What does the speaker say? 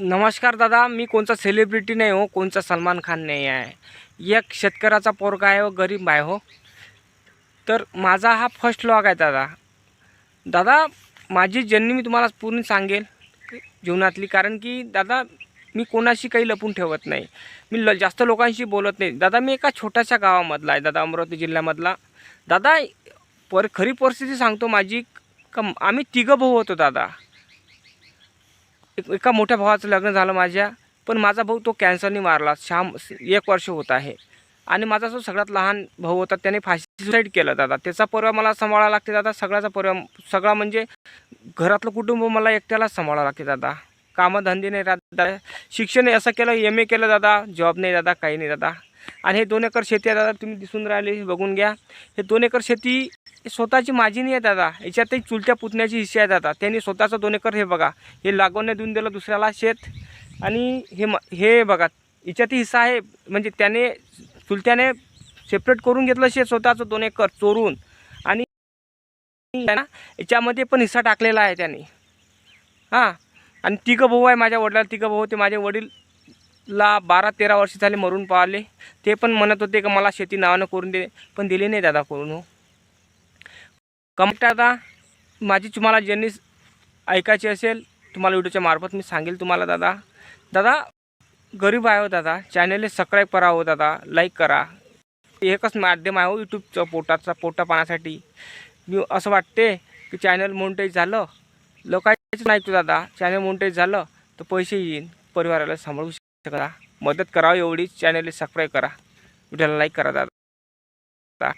नमस्कार दादा मी कोणचा सेलिब्रिटी नाही हो कोणचा सलमान खान नाही आहे. एक शेतकऱ्याचा पोरगा आहे हो गरीब आहे हो. तर माझा हा फर्स्ट लॉग आहे दादा. दादा माझी जर्नी मी तुम्हाला पूर्ण सांगेल जीवनातली कारण की दादा मी कोणाशी काही लपून ठेवत नाही. मी ल जास्त लोकांशी बोलत नाही. दादा मी एका छोट्याशा गावामधला आहे दादा अमरावती जिल्ह्यामधला. दादा पर खरी परिस्थिती सांगतो माझी का आम्ही तिघं भाऊ होतो दादा. एक- एका मोठ्या भावाचं लग्न झालं माझ्या पण माझा भाऊ तो कॅन्सरने मारला. श्याम एक वर्ष होत आहे. आणि माझा जो सगळ्यात लहान भाऊ होता त्याने फाशी सुसाईड केलं दादा. त्याचा परिवार मला सांभाळावा लागते दादा सगळ्याचा परिवार सगळा म्हणजे घरातलं कुटुंब मला एकट्यालाच सांभाळावं लागते दादा. कामधंदे नाही दादा. शिक्षण असं केलं एम ए केलं दादा. जॉब नाही दादा काही नाही दादा. आणि हे दोन एकर शेती आहे दादा तुम्ही दिसून राहिले हे बघून घ्या. हे दोन एकर शेती स्वतःची माझी नाही आहे दादा. याच्यातही चुलत्या पुतण्याची हिस्सा आहे दादा. त्यांनी स्वतःचं दोन एकर हे बघा. हे लागवणे देऊन दिलं दुसऱ्याला शेत. आणि हे म हे बघा याच्यातही हिस्सा आहे. म्हणजे त्याने चुलत्याने सेपरेट करून घेतलं शेत स्वतःचं दोन एकर चोरून. आणि याच्यामध्ये पण हिस्सा टाकलेला आहे त्याने. हां. आणि तिघं भाऊ आहे माझ्या वडिलाला तिघं भाऊ ते माझे वडील ला बारा तेरा वर्ष झाले मरून पाहिले. ते पण म्हणत होते का मला शेती नावानं करून दे पण दिली नाही दादा करून हो. कमेंट दादा माझी तुम्हाला जर्नी ऐकायची असेल तुम्हाला व्हिडिओच्या मार्फत मी सांगेल तुम्हाला दादा. दादा गरीब आहे हो दादा. चॅनलला सबस्क्राईब करा हो दादा. लाईक करा. एकच माध्यम आहे हो यूट्यूबचं पोटाचा पोटा पाण्यासाठी. मी असं वाटते की चॅनल मोनिटाईज झालं. लोकांचं नाही तू दादा. चॅनल मोनिटाईज झालं तर पैसे येईन. परिवाराला सांभाळू करा. मदत करावं एवढीच चॅनलला सबस्क्राईब करा. व्हिडिओला लाईक करा दादा.